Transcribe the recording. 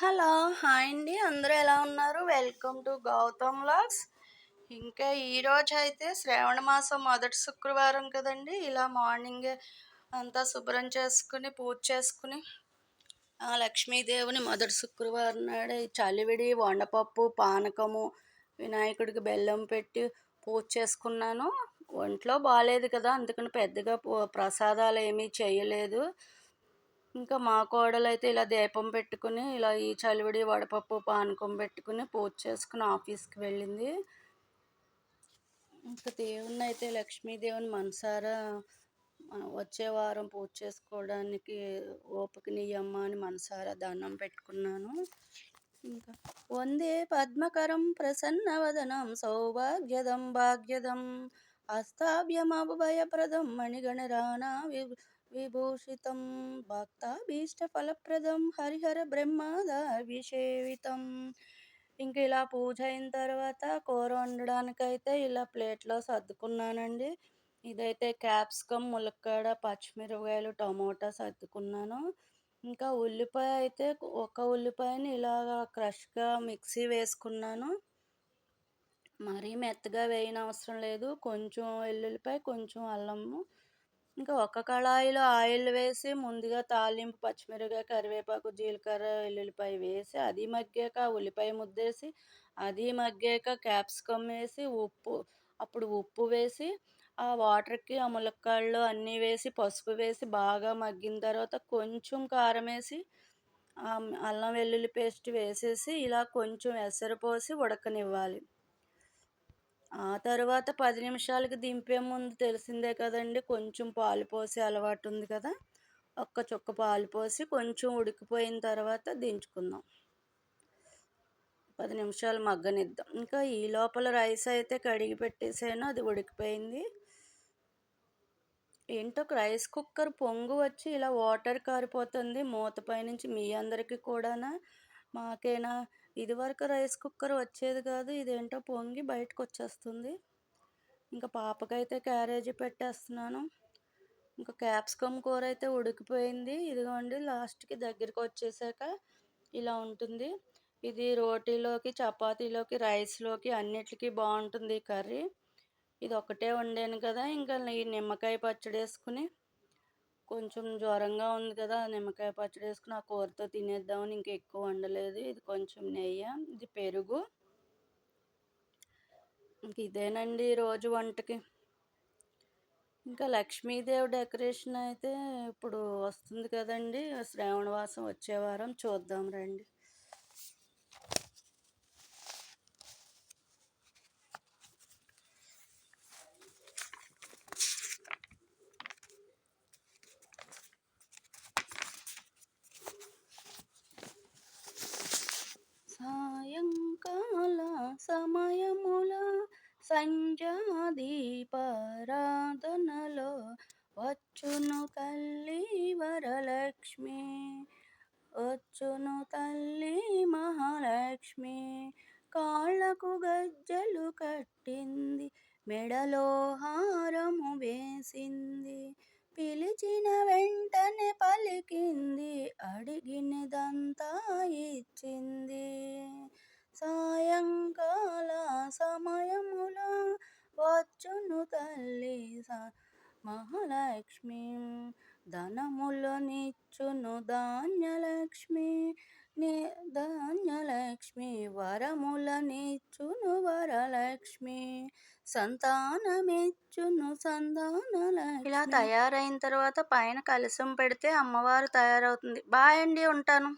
Hello hi అండి. అందరూ ఎలా ఉన్నారు? వెల్కమ్ టు గౌతమ్ లాగ్స్ ఇంకా ఈరోజు అయితే శ్రావణ మాసం మొదటి శుక్రవారం కదండి. ఇలా మార్నింగ్ అంతా శుభ్రం చేసుకుని పూజ చేసుకుని ఆ లక్ష్మీదేవిని మొదటి శుక్రవారం నాడు చలివిడి వండపప్పు పానకము వినాయకుడికి బెల్లం పెట్టి పూజ చేసుకున్నాను. ఒంట్లో బాగాలేదు కదా అందుకని పెద్దగా ప్రసాదాలు ఏమీ చేయలేదు. ఇంకా మా కోడలు అయితే ఇలా దీపం పెట్టుకుని ఇలా ఈ చలివిడి వడపప్పు పానకం పెట్టుకుని పూజ చేసుకుని ఆఫీస్కి వెళ్ళింది. ఇంకా దేవుణ్ణి అయితే లక్ష్మీదేవుని మనసారా వచ్చే వారం పూజ చేసుకోవడానికి ఓపికనియమ్మ అని మనసారా దండం పెట్టుకున్నాను. ఇంకా వందే పద్మకరం ప్రసన్నవదనం సౌభాగ్యదం భాగ్యదం అస్తాభ్యమభయప్రదం వి విభూషితం భక్తాభీష్టఫలప్రదం హరిహర బ్రహ్మాదాభిషేవితం ఇంక ఇలా పూజ అయిన తర్వాత కూర వండడానికైతే ఇలా ప్లేట్లో సర్దుకున్నానండి. ఇదైతే క్యాప్సికమ్ ములక్కాడ పచ్చిమిరపకాయలు టమోటా సర్దుకున్నాను. ఇంకా ఉల్లిపాయ అయితే ఒక ఉల్లిపాయని ఇలాగ క్రష్గా మిక్సీ వేసుకున్నాను. మరీ మెత్తగా వేయనవసరం లేదు. కొంచెం వెల్లుల్లిపాయ కొంచెం అల్లము. ఇంకా ఒక కళాయిలో ఆయిల్ వేసి ముందుగా తాలింపు పచ్చిమిరపకాయ కరివేపాకు జీలకర్ర వెల్లుల్లిపాయ వేసి అది మగ్గాక ఉల్లిపాయ ముద్దేసి అది మగ్గాక క్యాప్సికమ్ వేసి ఉప్పు అప్పుడు ఉప్పు వేసి ఆ వాటర్కి ఆ ములక్కాళ్ళు అన్నీ వేసి పసుపు వేసి బాగా మగ్గిన తర్వాత కొంచెం కారం వేసి అల్లం వెల్లుల్లి పేస్ట్ వేసేసి ఇలా కొంచెం ఎసరు పోసి ఉడకనివ్వాలి. ఆ తర్వాత పది నిమిషాలకి దింపే ముందు తెలిసిందే కదండి కొంచెం పాలు పోసే అలవాటు ఉంది కదా. ఒక్క చుక్క పాలు పోసి కొంచెం ఉడికిపోయిన తర్వాత దించుకుందాం. పది నిమిషాలు మగ్గనిద్దాం. ఇంకా ఈ లోపల రైస్ అయితే కడిగి పెట్టేసాను అది ఉడికిపోయింది. ఏంటో రైస్ కుక్కర్ పొంగు వచ్చి ఇలా వాటర్ కారిపోతుంది మూత పైనుంచి మీ అందరికీ కూడానా. మాకేనా? ఇదివరకు రైస్ కుక్కర్ వచ్చేది కాదు ఇదేంటో పొంగి బయటకు వచ్చేస్తుంది ఇంకా పాపకైతే క్యారేజీ పెట్టేస్తున్నాను. ఇంకా క్యాప్సికమ్ కూర అయితే ఉడికిపోయింది. ఇదిగోండి లాస్ట్కి దగ్గరికి వచ్చేసాక ఇలా ఉంటుంది. ఇది రోటీలోకి చపాతీలోకి రైస్లోకి అన్నిటికీ బాగుంటుంది ఈ కర్రీ. ఇది ఒకటే వండాను కదా ఇంకా ఈ నిమ్మకాయ పచ్చడి వేసుకుని కొంచెం జ్వరంగా ఉంది కదా నిమ్మకాయ పచ్చడి వేసుకుని ఆ కూరతో తినేద్దామని ఇంకా ఎక్కువ వండలేదు. ఇది కొంచెం నెయ్యి ఇది పెరుగు. ఇంక ఇదేనండి రోజు వంటకి. ఇంకా లక్ష్మీదేవి డెకరేషన్ అయితే ఇప్పుడు వస్తుంది కదండి. శ్రావణవాసం వచ్చే వారం చూద్దాం రండి. సంధ్యాదీపారాధనలో వచ్చును తల్లి వరలక్ష్మి. వచ్చును తల్లి మహాలక్ష్మి. కాళ్ళకు గజ్జలు కట్టింది మెడలో హారము వేసింది. పిలిచిన వెంటనే పలికింది వచ్చును తల్లి మహాలక్ష్మి. ధనములు నిచ్చును ధాన్యలక్ష్మి. ధాన్యలక్ష్మి వరములనిచ్చును వరలక్ష్మి. సంతానమిచ్చును సంతానల ఇలా తయారైన తర్వాత పైన కలసం పెడితే అమ్మవారు తయారవుతుంది. బాయ్ అండి ఉంటాను.